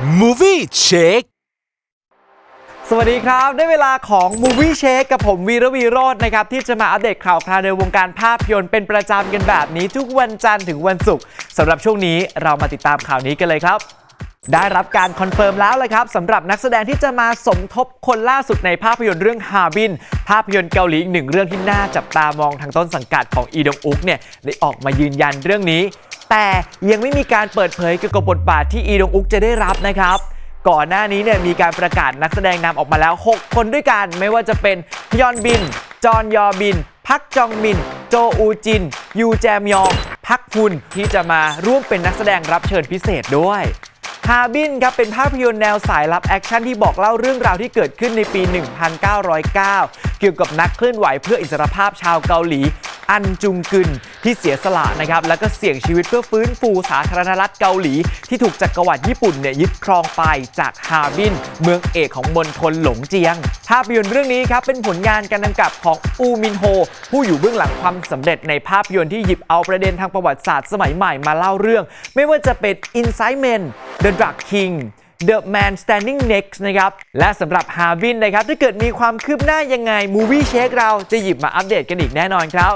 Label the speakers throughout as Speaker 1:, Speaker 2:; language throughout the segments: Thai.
Speaker 1: Movie Check
Speaker 2: สวัสดีครับ ได้เวลาของ Movie Check กับผมวีระวีโรจน์นะครับ ที่จะมาอัปเดตข่าวคราวในวงการภาพยนตร์เป็นประจำกันแบบนี้ทุกวันจันทร์ถึงวันศุกร์สำหรับช่วงนี้เรามาติดตามข่าวนี้กันเลยครับ ได้รับการคอนเฟิร์มแล้วเลยครับสำหรับนักแสดงที่จะมาสมทบคนล่าสุดในภาพยนตร์เรื่องฮาบิน ภาพยนตร์เกาหลีอีกหนึ่งเรื่องที่น่าจับตามองทางต้นสังกัดของอีดงอุกเนี่ยได้ออกมายืนยันเรื่องนี้ แต่ยังไม่มีการเปิดเผยเกี่ยวกับบทบาทที่อีดงอุกจะได้รับนะครับก่อนหน้านี้เนี่ยมีการประกาศนักแสดงนำออกมาแล้ว 6 คนด้วยกัน ไม่ว่าจะเป็นฮยอนบิน จอนยอบิน พักจองมิน โจอูจิน ยูแจมยอง พักพุนที่จะมาร่วมเป็นนักแสดงรับเชิญพิเศษด้วย บินครับเป็นภาพยนตร์แนวสายลับแอคชั่นที่บอกเล่าเรื่องราวที่เกิดขึ้นในปี 1909 เกี่ยวกับนักเคลื่อนไหวเพื่ออิสรภาพชาวเกาหลี อันจุงกึนที่เสียสละนะครับแล้วก็เสี่ยงชีวิตเพื่อฟื้นฟูสาธารณรัฐเกาหลี ที่ถูกจักรวรรดิญี่ปุ่นเนี่ยยึดครองไปจากฮาบิน เมืองเอกของมณฑลหลงเจียง ภาพยนตร์เรื่องนี้ครับเป็นผลงานการกำกับของอูมินโฮ ผู้อยู่เบื้องหลังความสำเร็จในภาพยนตร์ที่หยิบเอาประเด็นทางประวัติศาสตร์สมัยใหม่มาเล่าเรื่อง ไม่ว่าจะเป็น Inside Men The Drug King The Man Standing Next นะครับ และสำหรับฮาบินนะครับ ถ้าเกิดมีความคืบหน้ายังไง Movie Shake เราจะหยิบมาอัปเดตกันอีกแน่นอนครับ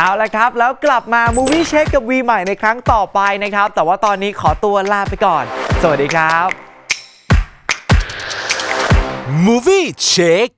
Speaker 2: เอาละครับ แล้วกลับมา Movie Check กับวีใหม่ในครั้งต่อไปนะครับ แต่ว่าตอนนี้ขอตัวลาไปก่อน สวัสดีครับ
Speaker 1: Movie Check